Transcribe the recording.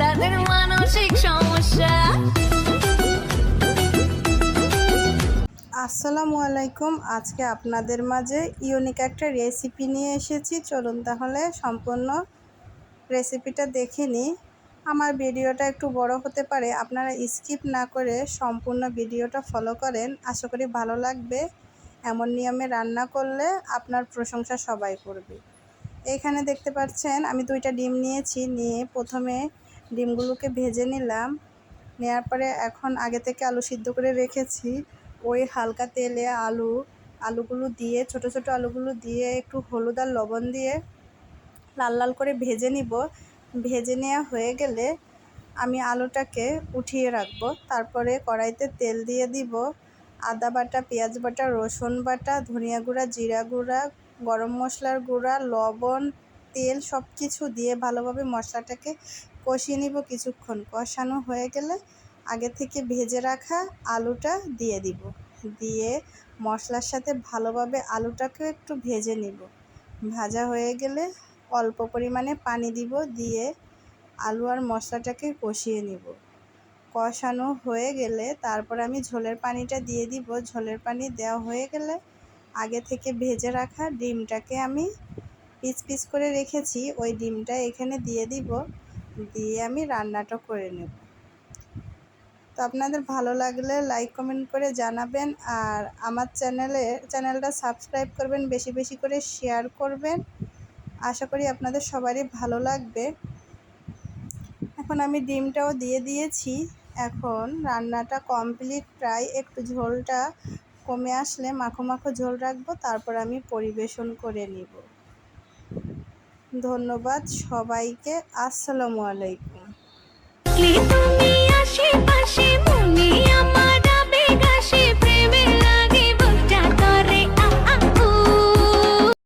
তাদের মানসিক সমস্যা। আসসালামু আলাইকুম। আজকে আপনাদের মাঝে ইউনিক একটা রেসিপি নিয়ে এসেছি। চলুন তাহলে সম্পূর্ণ রেসিপিটা দেখে নিই। আমার ভিডিওটা একটু বড় হতে পারে। আপনারা স্কিপ না করে সম্পূর্ণ ভিডিওটা ফলো করেন। আশা করি ভালো লাগবে। এমন নিয়মে রান্না করলে আপনার প্রশংসা সবাই করবে। এখানে দেখতে পাচ্ছেন, আমি দুইটা ডিম নিয়েছি, নিয়ে প্রথমে ডিমগুলোকে ভেজে নিলাম। নেওয়ার পরে এখন আগে থেকে আলু সিদ্ধ করে রেখেছি। ওই হালকা তেলে আলু, আলুগুলো দিয়ে, ছোট ছোট আলুগুলো দিয়ে একটু হলুদ আর লবণ দিয়ে লাল লাল করে ভেজে নিব। ভেজে নেওয়া হয়ে গেলে আমি আলুটাকে উঠিয়ে রাখব। তারপরে কড়াইতে তেল দিয়ে দিব। আদা বাটা, পেঁয়াজ বাটা, রসুন বাটা, ধনিয়া গুঁড়া, জিরা গুঁড়া গরম মশলার গুঁড়া, লবণ, তেল সব কিছু দিয়ে ভালোভাবে মশলাটাকে কষিয়ে নিব কিছুক্ষণ। কষানো হয়ে গেলে আগে থেকে ভেজে রাখা আলুটা দিয়ে দিব। দিয়ে মশলার সাথে ভালোভাবে আলুটাকেও একটু ভেজে নিব। ভাজা হয়ে গেলে অল্প পরিমাণে পানি দিব দিয়ে আলু আর মশলাটাকে কষিয়ে নিব। কষানো হয়ে গেলে তারপর আমি ঝোলের পানিটা দিয়ে দিব। ঝোলের পানি দেওয়া হয়ে গেলে আগে থেকে ভেজে রাখা ডিমটাকে আমি পিস পিস করে রেখেছি। ওই ডিমটা এখানে দিয়ে দিব, দিয়ে আমি রান্নাটা করে নেব। তো আপনাদের ভালো লাগলে লাইক, কমেন্ট করে জানাবেন আর আমার চ্যানেলে, চ্যানেলটা সাবস্ক্রাইব করবেন, বেশি বেশি করে শেয়ার করবেন। আশা করি আপনাদের সবারই ভালো লাগবে। এখন আমি ডিমটাও দিয়ে দিয়েছি। এখন রান্নাটা কমপ্লিট, প্রায় একটু ঝোলটা কমে আসলে মাখো মাখো ঝোল রাখব, তারপর আমি পরিবেশন করে নিব। ধন্যবাদ সবাইকে, আসসালামু আলাইকুম।